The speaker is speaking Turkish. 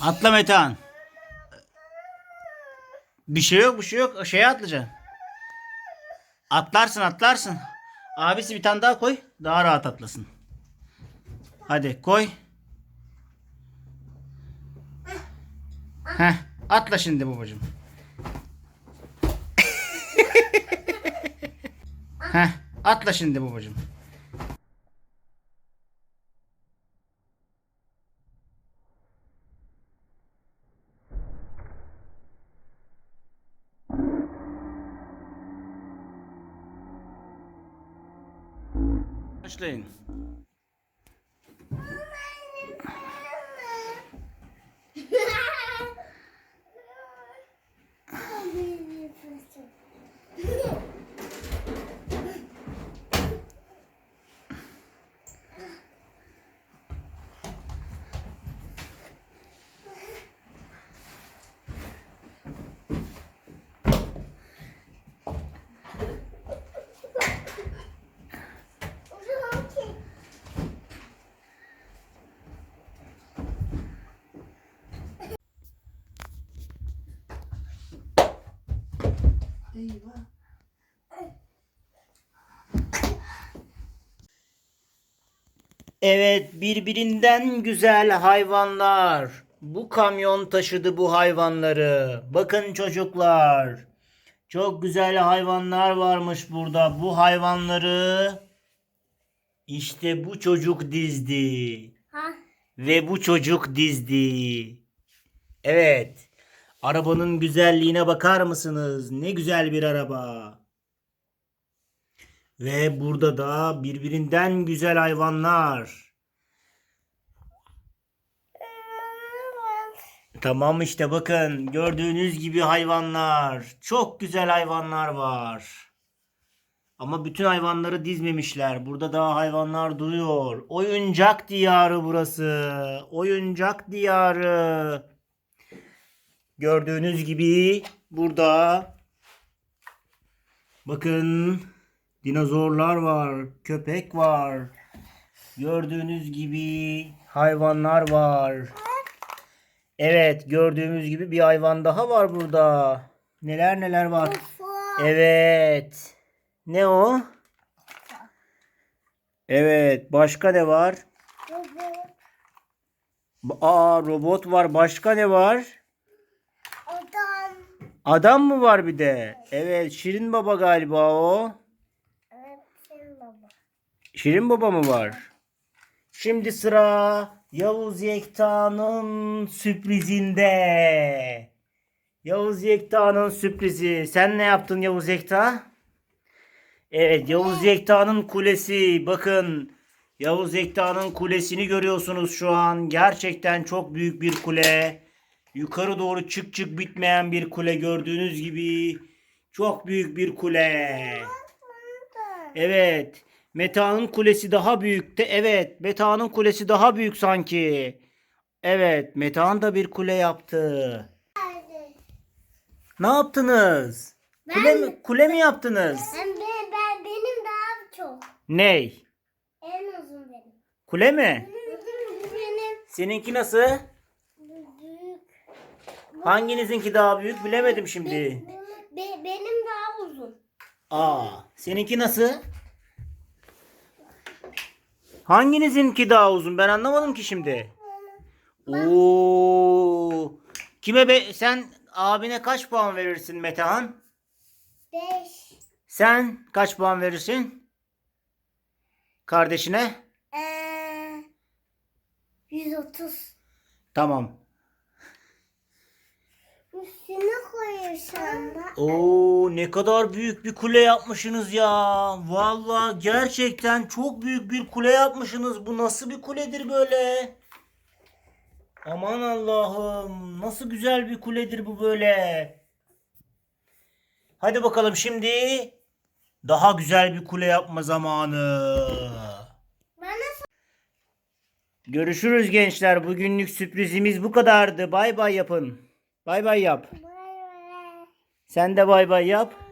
Atla Metehan. Bir şey yok bir şey yok. Şeye atlayacaksın. Atlarsın atlarsın. Abisi bir tane daha koy. Daha rahat atlasın. Hadi koy. Heh, atla şimdi babacığım. Heh, atla şimdi babacığım. Başlayın. Evet, birbirinden güzel hayvanlar. Bu kamyon taşıdı bu hayvanları. Bakın çocuklar. Çok güzel hayvanlar varmış burada. Bu hayvanları işte bu çocuk dizdi. Ha? Ve bu çocuk dizdi. Evet. Arabanın güzelliğine bakar mısınız? Ne güzel bir araba. Ve burada da birbirinden güzel hayvanlar. Tamam işte bakın gördüğünüz gibi hayvanlar. Çok güzel hayvanlar var. Ama bütün hayvanları dizmemişler. Burada daha hayvanlar duruyor. Oyuncak diyarı burası. Oyuncak diyarı. Gördüğünüz gibi burada bakın dinozorlar var, köpek var. Gördüğünüz gibi hayvanlar var. Evet, gördüğümüz gibi bir hayvan daha var burada. Neler neler var. Evet. Ne o? Evet, başka ne var? Aa, robot var. Başka ne var? Adam. Mı var bir de? Evet, Şirin Baba galiba o. Evet, senin baba. Şirin Baba mı var? Şimdi sıra Yavuz Yekta'nın sürprizinde. Yavuz Yekta'nın sürprizi. Sen ne yaptın Yavuz Yekta? Evet Yavuz Yekta'nın kulesi. Bakın Yavuz Yekta'nın kulesini görüyorsunuz şu an. Gerçekten çok büyük bir kule. Yukarı doğru çık çık bitmeyen bir kule gördüğünüz gibi. Çok büyük bir kule. Evet. Meta'nın kulesi daha büyük de evet. Meta'nın kulesi daha büyük sanki. Evet. Metehan da bir kule yaptı. Ne yaptınız? Kule mi, kule mi yaptınız? Ben, ben, ben benim daha çok. Ney? En uzun benim. Kule mi? Benim Seninki nasıl? Hanginizinki daha büyük bilemedim şimdi. Be- benim daha uzun. Aa, seninki nasıl? Hanginizinki daha uzun? Ben anlamadım ki şimdi. Oo. Kime be sen abine kaç puan verirsin Metehan? Beş. Sen kaç puan verirsin? Kardeşine? Ee, 130. Tamam. Üstüne koyuyorsun da. Oo ne kadar büyük bir kule yapmışsınız ya. Vallahi gerçekten çok büyük bir kule yapmışsınız. Bu nasıl bir kuledir böyle? Aman Allah'ım nasıl güzel bir kuledir bu böyle. Hadi bakalım şimdi daha güzel bir kule yapma zamanı. Görüşürüz gençler. Bugünlük sürprizimiz bu kadardı. Bay bay yapın. Bay bay yap. Sen de bay bay yap.